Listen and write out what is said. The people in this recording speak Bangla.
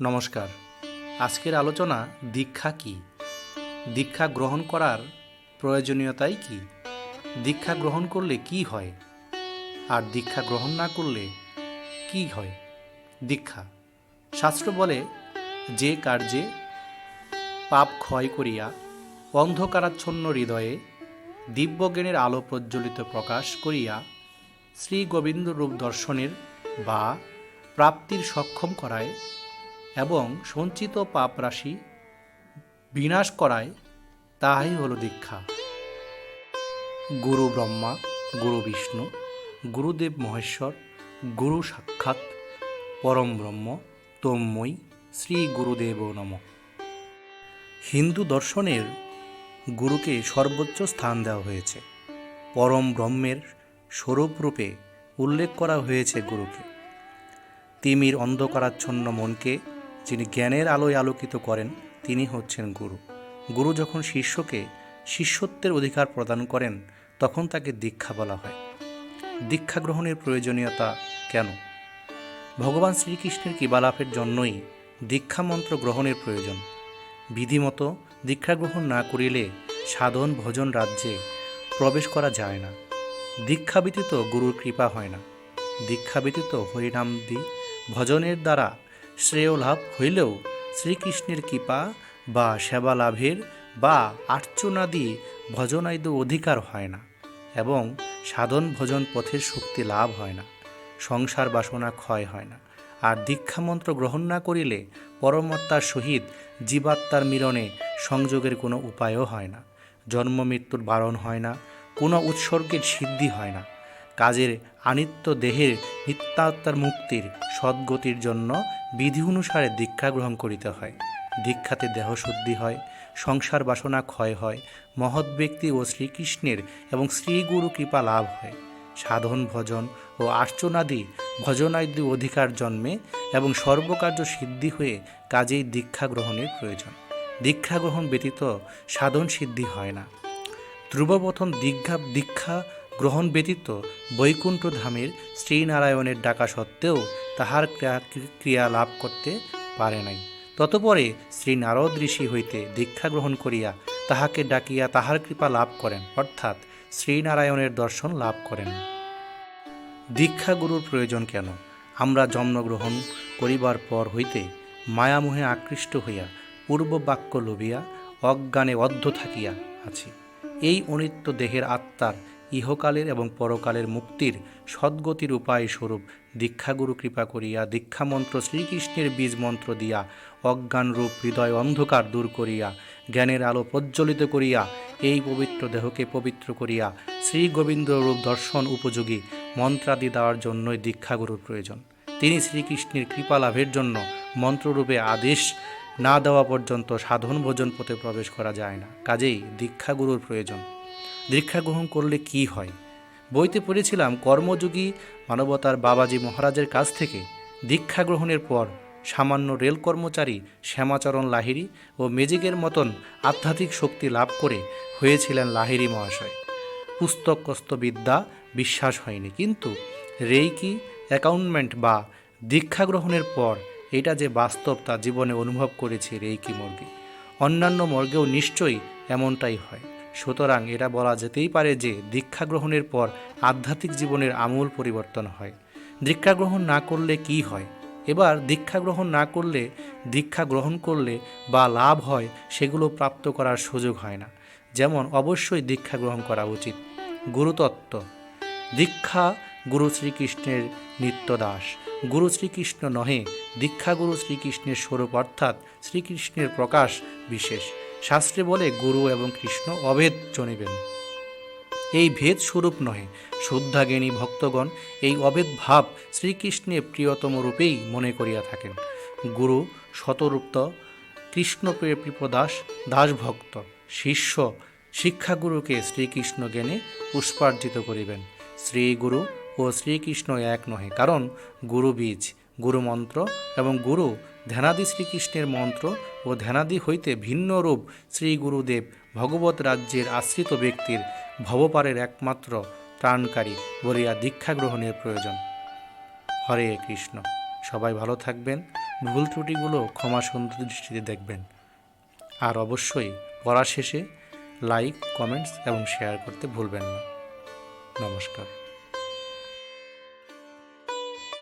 নমস্কার। আজকের আলোচনা দীক্ষা কি? দীক্ষা গ্রহণ করার প্রয়োজনীয়তাই কি? দীক্ষা গ্রহণ করলে কি হয়? আর দীক্ষা গ্রহণ না করলে কি হয়? দীক্ষা। শাস্ত্র বলে, যে কার্যে পাপ ক্ষয় করিয়া অন্ধকারাচ্ছন্ন হৃদয়ে দিব্যজ্ঞানের আলো প্রজ্বলিত প্রকাশ করিয়া শ্রী গোবিন্দ রূপ দর্শনের বা প্রাপ্তির সক্ষম করায় এবং সঞ্চিত পাপ রাশি বিনাশ করায়, তাহাই হল দীক্ষা। গুরু ব্রহ্মা, গুরু বিষ্ণু, গুরুদেব মহেশ্বর, গুরু সাক্ষাৎ, পরম ব্রহ্ম, তন্ময়, শ্রী গুরুদেব নম। হিন্দু দর্শনের গুরুকে সর্বোচ্চ স্থান দেওয়া হয়েছে। পরম ব্রহ্মের স্বরূপরূপে উল্লেখ করা হয়েছে গুরুকে। তিমির অন্ধকারাচ্ছন্ন মনকে যিনি জ্ঞানের আলোয় আলোকিত করেন, তিনি হচ্ছেন গুরু। গুরু যখন শিষ্যকে শিষ্যত্বের অধিকার প্রদান করেন, তখন তাকে দীক্ষা বলা হয়। দীক্ষা গ্রহণের প্রয়োজনীয়তা কেন? ভগবান শ্রীকৃষ্ণের কৃবালাভের জন্যই দীক্ষা মন্ত্র গ্রহণের প্রয়োজন? বিধিমতো দীক্ষা গ্রহণ না করিলে সাধন ভজন রাজ্যে প্রবেশ করা যায় না। দীক্ষা ব্যতীত গুরুর কৃপা হয় না। দীক্ষা ব্যতীত হরিনাম দি ভজনের দ্বারা শ্রেয় লাভ হইলেও শ্রীকৃষ্ণের কৃপা বা সেবা লাভের বা আর্চনাদি ভজনাইদ অধিকার হয় না এবং সাধন ভজন পথের শক্তি লাভ হয় না, সংসার বাসনা ক্ষয় হয় না। আর দীক্ষামন্ত্র গ্রহণ না করিলে পরমাত্মার সহিত জীবাত্মার মিলনে সংযোগের কোনো উপায়ও হয় না জন্ম মৃত্যুর বারণ হয় না কোনো উৎসর্গের সিদ্ধি হয় না। কাজের আনিত্য দেহের নিত্যাত্মার মুক্তির সদ্গতির জন্য বিধি অনুসারে দীক্ষা গ্রহণ করিতে হয়। দীক্ষাতে দেহশুদ্ধি হয়, সংসার বাসনা ক্ষয় হয়, মহৎ ব্যক্তি ও শ্রীকৃষ্ণের এবং শ্রীগুরু কৃপা লাভ হয়। সাধন, ভজন ও আর্চনাদি ভজনাদি অধিকার জন্মে এবং সর্বকার্য সিদ্ধি হয়ে কাজেই দীক্ষা গ্রহণের প্রয়োজন। দীক্ষা গ্রহণ ব্যতীত সাধন সিদ্ধি হয় না। ধ্রুবপথন দীক্ষা দীক্ষা গ্রহণ ব্যতীত বৈকুণ্ঠ ধামের শ্রীনারায়ণের ডাকা সত্ত্বেও তাহার ক্রিয়া লাভ করতে পারে নাই। ততপরে শ্রী নারদ ঋষি হইতে দীক্ষা গ্রহণ করিয়া তাহাকে ডাকিয়া তাহার কৃপা লাভ করেন, অর্থাৎ শ্রীনারায়ণের দর্শন লাভ করেন। দীক্ষা গুরুর প্রয়োজন কেন? আমরা জন্মগ্রহণ করিবার পর হইতে মায়ামোহে আকৃষ্ট হইয়া পূর্ব বাক্য লোভিয়া অজ্ঞানে অদ্ধ থাকিয়া আছি। এই অনিত্য দেহের আত্মার ইহকালের এবং পরকালের মুক্তির সদ্গতির উপায় স্বরূপ দীক্ষাগুরু কৃপা করিয়া দীক্ষামন্ত্র শ্রীকৃষ্ণের বীজ মন্ত্র দিয়া অজ্ঞানরূপ হৃদয় অন্ধকার দূর করিয়া জ্ঞানের আলো প্রজ্বলিত করিয়া এই পবিত্র দেহকে পবিত্র করিয়া শ্রী গোবিন্দ রূপ দর্শন উপযোগী মন্ত্রাদি দেওয়ার জন্যই দীক্ষাগুরুর প্রয়োজন। তিনি শ্রীকৃষ্ণের কৃপা লাভের জন্য মন্ত্ররূপে আদেশ না দেওয়া পর্যন্ত সাধন ভোজন পথে প্রবেশ করা যায় না। কাজেই দীক্ষাগুরুর প্রয়োজন। দীক্ষা গ্রহণ করলে কি হয়? বইতে পড়েছিলাম, কর্মযোগী মানবতার বাবাজি মহারাজের কাছ থেকে দীক্ষা গ্রহণের পর সামান্য রেল কর্মচারী শ্যামাচরণ লাহিড়ী ও মেজিকের মতন আধ্যাত্মিক শক্তি লাভ করে হয়েছিলেন লাহিড়ী মহাশয়। পুস্তকস্ত বিদ্যা বিশ্বাস হয়নি, কিন্তু রেইকি অ্যাকাউন্টমেন্ট বা দীক্ষা গ্রহণের পর এটা যে বাস্তব তা জীবনে অনুভব করেছি রেইকি মর্গে। অন্যান্য মর্গেও নিশ্চয়ই এমনটাই হয়। সুতরাং এটা বলা যেতেই পারে যে দীক্ষা গ্রহণের পর আধ্যাত্মিক জীবনের আমূল পরিবর্তন হয়। দীক্ষা গ্রহণ না করলে কি হয়? এবার দীক্ষা গ্রহণ না করলে, দীক্ষা গ্রহণ করলে বা লাভ হয় সেগুলো প্রাপ্ত করার সুযোগ হয় না। যেমন অবশ্যই দীক্ষা গ্রহণ করা উচিত। গুরুতত্ত্ব। দীক্ষা গুরু শ্রীকৃষ্ণের নিত্যদাস। গুরু শ্রীকৃষ্ণ নহে দীক্ষাগুরু শ্রীকৃষ্ণের স্বরূপ অর্থাৎ শ্রীকৃষ্ণের প্রকাশ বিশেষ। শাস্ত্রে বলে গুরু এবং কৃষ্ণ অভেদ জনিবেন। এই ভেদ স্বরূপ নহে। শুদ্ধাজ্ঞানী ভক্তগণ এই অভেদ ভাব শ্রীকৃষ্ণের প্রিয়তম রূপেই মনে করিয়া থাকেন। গুরু, শতরূপ্ত কৃষ্ণপ্রিয় কৃপদাস দাসভক্ত, শিষ্য, শিক্ষাগুরুকে শ্রীকৃষ্ণ জ্ঞানে পুষ্পার্জিত করিবেন। শ্রীগুরু ও শ্রীকৃষ্ণ এক নহে, কারণ গুরু বীজ গুরুমন্ত্র এবং গুরু ধ্যানাদি শ্রীকৃষ্ণের মন্ত্র ও ধ্যানাদি হইতে ভিন্ন রূপ শ্রী গুরুদেব ভগবত রাজ্যের আশ্রিত ব্যক্তির ভবপারের একমাত্র প্রাণকারী বলিয়া দীক্ষা গ্রহণের প্রয়োজন। হরে কৃষ্ণ। সবাই ভালো থাকবেন। ভুল ত্রুটিগুলো ক্ষমা সুন্দর দৃষ্টিতে দেখবেন। আর অবশ্যই পড়া শেষে লাইক কমেন্টস এবং শেয়ার করতে ভুলবেন না। নমস্কার।